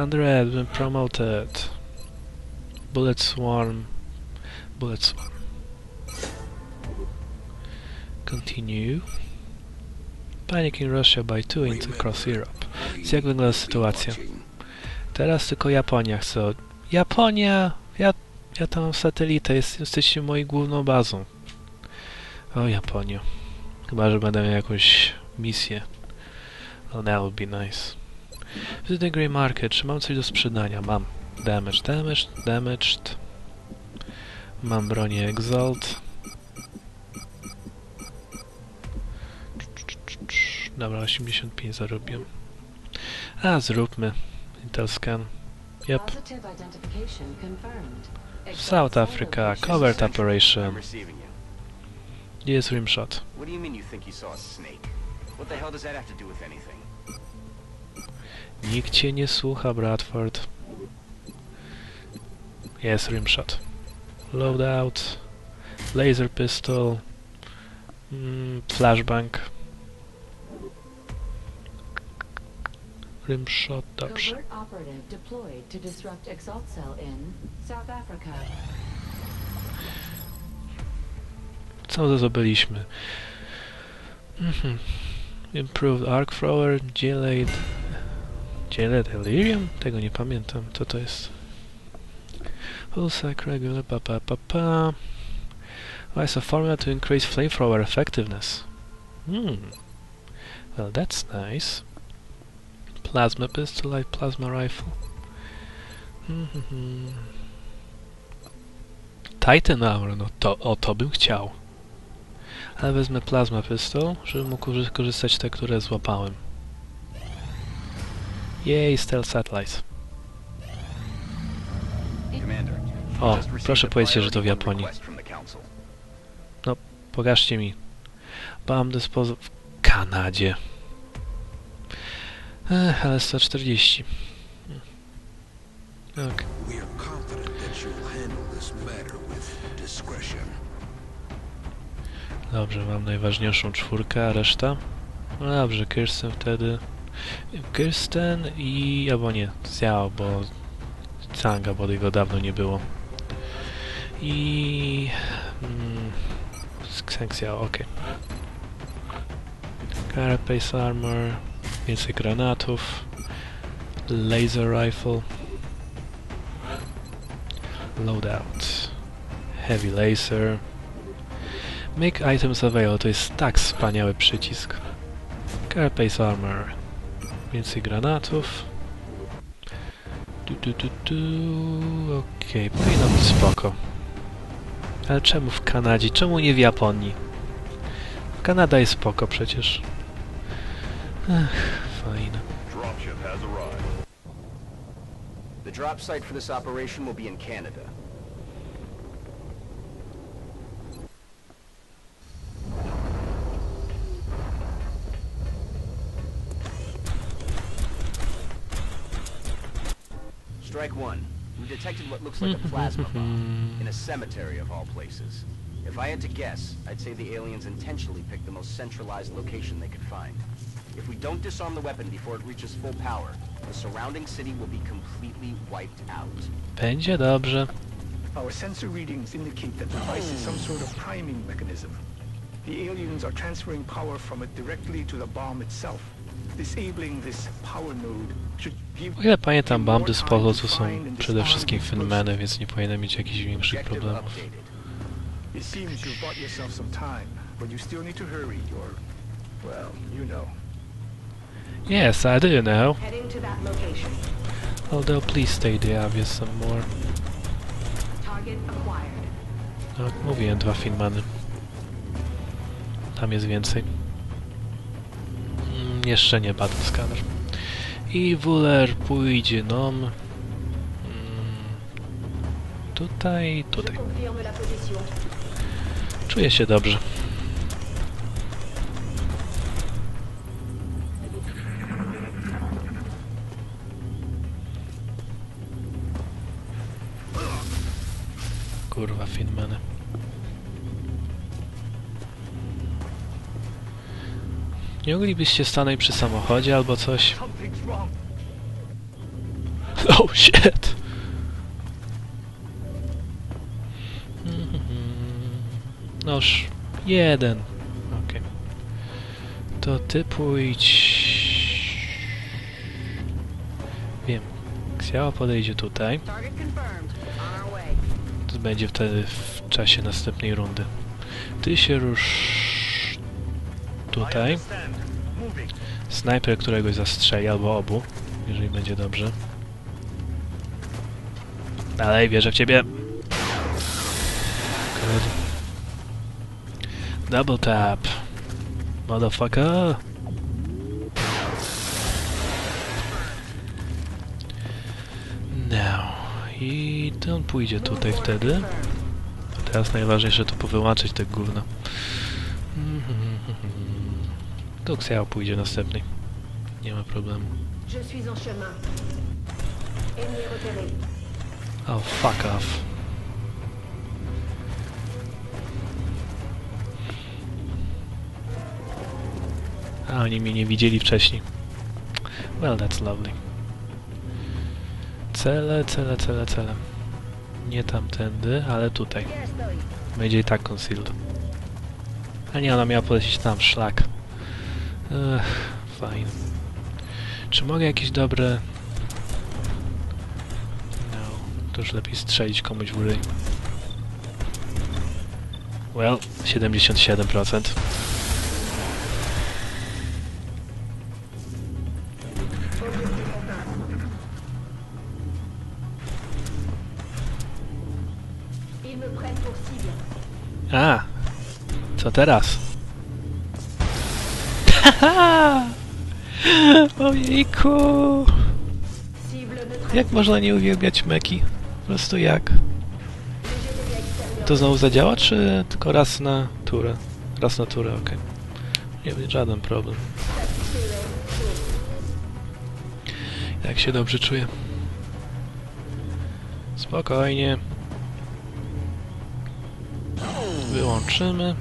Android been promoted. Bullet Swarm. Bullet Swarm. Continue. Panic in Russia by two into across Europe. Więc jak wygląda sytuacja? Teraz tylko Japonia chce. od- Japonia! Ja, ja tam mam satelitę, jest, jesteście moją główną bazą. O Japonio. Chyba, że będę miał jakąś misję. Oh, that would be nice. The Grey Market. Czy mam coś do sprzedania? Mam. Damage, damage, damaged. Mam bronię Exalt. Dobra, 85 zarobiłem. A, zróbmy. Intel scan. Yep. South Africa, covert operation. Jest rimshot? What do you mean you think you saw a snake? What the hell does that have to do with anything? Nikt cię nie słucha, Bradford. Jest rimshot. Loadout. Laser pistol. Mm, flashbang. Rimshot, dobrze. Deployed to. Co zdobyliśmy? Mhm. Improved Arc Thrower, Gelade... Gelade Delirium? Tego nie pamiętam, co to jest. Pulsec regular, pa pa pa pa. Oh, it's a formula to increase flamethrower effectiveness. Hmm. Well, that's nice. Plasma pistol, light plasma rifle. Titan Aura, no to, o to bym chciał. Ale wezmę plasma pistol, żeby mógł korzy- korzystać te, które złapałem. Jej, stealth satellite. Commander. O, proszę a powiedzcie, że to w Japonii. council. Pokażcie mi. Mam dyspoz... w Kanadzie. Ech, ale 140. Hmm. Discretion. Dobrze, mam najważniejszą czwórkę, a reszta? No dobrze, Kirsten wtedy. Kirsten i... albo nie, Xiao, bo... Canga, bo jego dawno nie było. I... Mm, Xiao, okej. Carapace Armor, więcej granatów, Laser Rifle, Loadout, Heavy Laser, Make items available to jest tak wspaniały przycisk. Carapace Armor. Więcej granatów. Du, du, du, du. Okej, powinno być spoko. Ale czemu w Kanadzie? Czemu nie w Japonii? Kanada jest spoko przecież. Ech, fajne. The drop site for this operation will be in Canada. Strike one. We detected what looks like a plasma bomb in a cemetery of all places. If I had to guess, I'd say the aliens intentionally picked the most centralized location they could find. If we don't disarm the weapon before it reaches full power, the surrounding city will be completely wiped out. Będzie dobrze. Our sensor readings indicate that the device is some sort of priming mechanism. The aliens are transferring power from it directly to the bomb itself. O ile pamiętam, disposal to to są przede wszystkim Finmeny, więc nie powinno mieć jakichś większych problemów. updated. It seems you've bought yourself some time, but you still need to hurry or, well, you know. Yes, I do know. Heading to that location. Although please stay there, obvious some more. Target acquired. No, mówiłem, dwa Finmany. Tam jest więcej. Jeszcze nie Battle Scanner. I Wuler pójdzie nom. Mm, tutaj, tutaj. Czuję się dobrze. Kurwa, Finmany. Nie moglibyście stanąć przy samochodzie albo coś? Oh shit! Noż, jeden. Okej. To ty pójdź... Wiem. Xiao podejdzie tutaj. To będzie wtedy w czasie następnej rundy. Ty się rusz tutaj. Snajper któregoś zastrzeli, albo obu, jeżeli będzie dobrze. Dalej, wierzę w ciebie. Double tap. Motherfucker. No. I to on pójdzie tutaj wtedy. Teraz najważniejsze to powyłączyć te gówno. To Xiao pójdzie następny. Nie ma problemu. Oh, fuck off. A oni mnie nie widzieli wcześniej. Well, that's lovely. Cele, cele, cele, cele. Nie tamtędy, ale tutaj. Będzie i tak concealed. A nie, ona miała polecieć tam, szlak. Ech, fajnie. Czy mogę jakieś dobre... No, to już lepiej strzelić komuś w ryj. Well, 77%. Ils me prennent pour cible. A! Co teraz? Haha! Ojejku! Jak można nie uwielbiać meki? Po prostu jak? To znowu zadziała, czy tylko raz na turę? Raz na turę, okej. Nie będzie żaden problem. Jak się dobrze czuję? Spokojnie. Wyłączymy.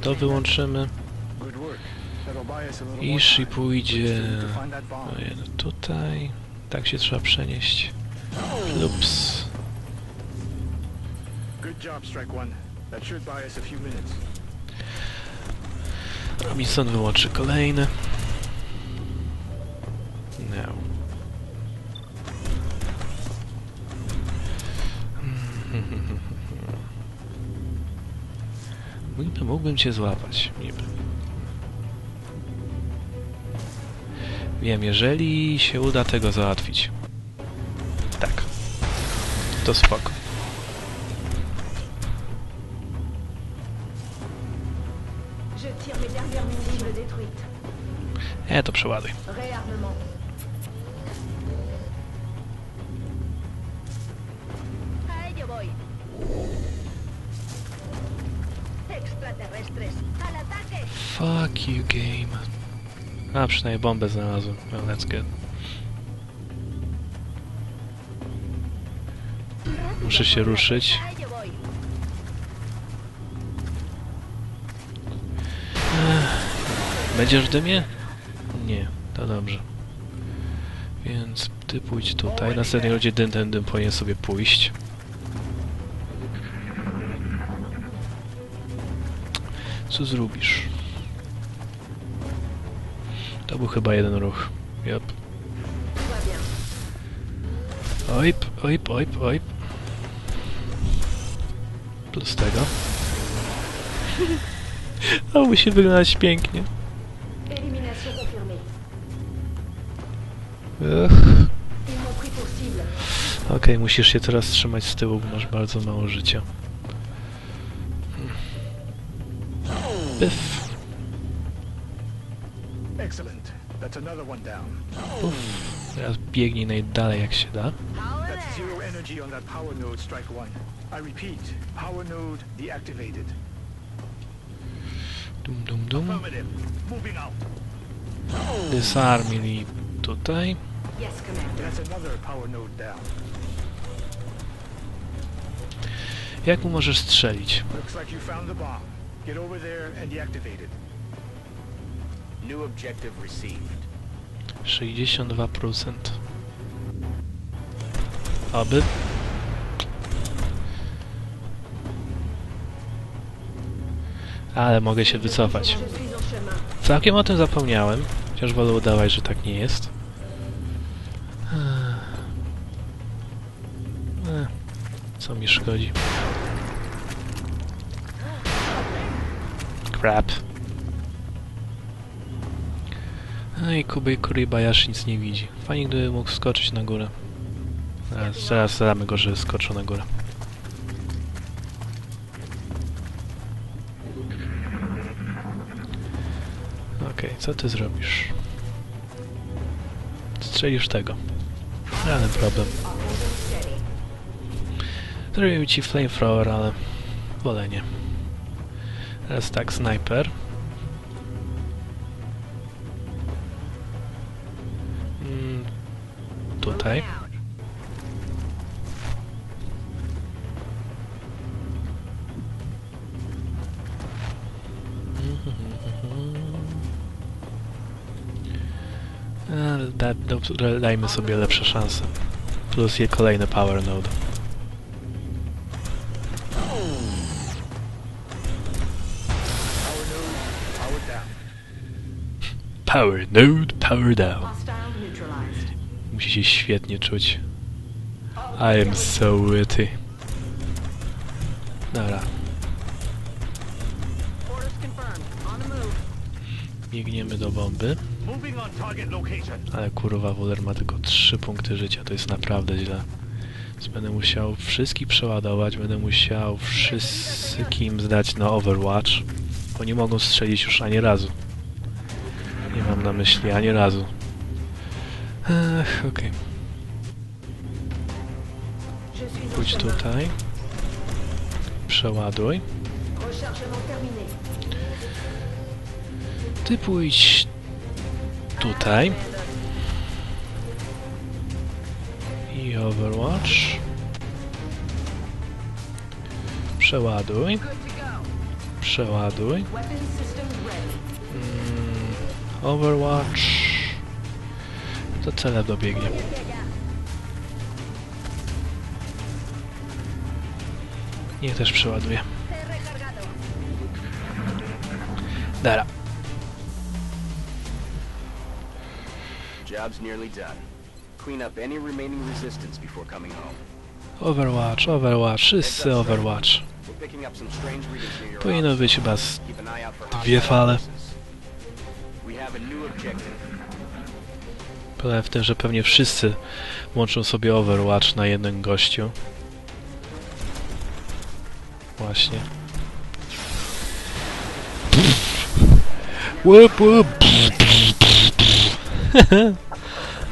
To wyłączymy. Time. pójdzie... Ojej, no tutaj... Tak się trzeba przenieść. Ups. Good job, Strike One. That should buy us a few minutes. Robinson wyłączy kolejny. No. Mógłbym, mógłbym cię złapać, niby. Wiem, jeżeli się uda tego załatwić. Tak. To spoko. E, to przeładuj. Fuck you, game. A, przynajmniej bombę znalazłem. Well, that's good. Muszę się ruszyć. Będziesz w dymie? Nie, to dobrze. Więc ty pójdź tutaj. Następnej rundzie dym, ten dym powinien sobie pójść. Co zrobisz? To był chyba jeden ruch. Yep. Ojp, ojp, ojp, ojp. Plus tego. O, musi wyglądać pięknie. Okej, musisz się teraz trzymać z tyłu, bo masz bardzo mało życia. Pyf. Excellent. That's another one down. Teraz biegnij najdalej jak się da. That's zero energy on that power node, Strike One. I repeat, power node deactivated. Dum dum dum. Disarmili tutaj. Yes, Commander. That's another power node down. Jak mu możesz strzelić? Looks like you found the bomb. Get over there and deactivate it. New objective received. 62%. Oby. Ale mogę się wycofać. Całkiem o tym zapomniałem, chociaż wolę udawać, że tak nie jest. Co mi szkodzi? Crap. No i Kuby Kuribayashi nic nie widzi. Fajnie, gdyby mógł skoczyć na górę. Zaraz, zaraz go, że skoczył na górę. Okej, co ty zrobisz? Strzelisz tego. Żaden problem. Zrobiłem ci flamethrower, ale wolę nie. Teraz tak, sniper. Tutaj. Ale da, dobrze, dajmy sobie lepsze szanse. Plus je kolejny power node. Power node, power down. Musi się świetnie czuć. I am so witty. Dobra, biegniemy do bomby. Ale kurwa, Wuler ma tylko 3 punkty życia, to jest naprawdę źle. Więc będę musiał wszystkich przeładować, będę musiał wszystkim zdać na Overwatch, bo nie mogą strzelić już ani razu. Nie mam na myśli ani razu. Ech, okej. En Pójdź tutaj. Przeładuj. Ty pójdź tutaj. I Overwatch. Przeładuj. Przeładuj. Mm, Overwatch. Do cele dobiegnie. Niech też przeładuje. Dara. Job's nearly done. Clean up any remaining resistance before coming home. Overwatch, Overwatch, wszyscy Overwatch. Powinno być chyba z dwie fale. Problem w tym, że pewnie wszyscy łączą sobie Overwatch na jednym gościu. Właśnie. Łup, łup.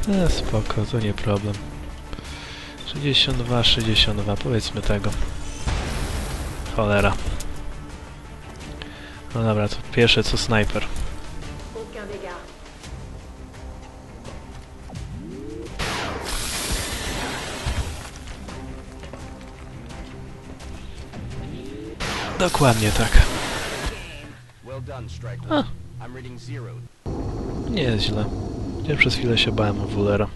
E, spoko, to nie problem. 62, 62, powiedzmy tego. Cholera. No dobra, to pierwsze co snajper. Zero. Nie jest źle. Ja przez chwilę się bałem o Wulera.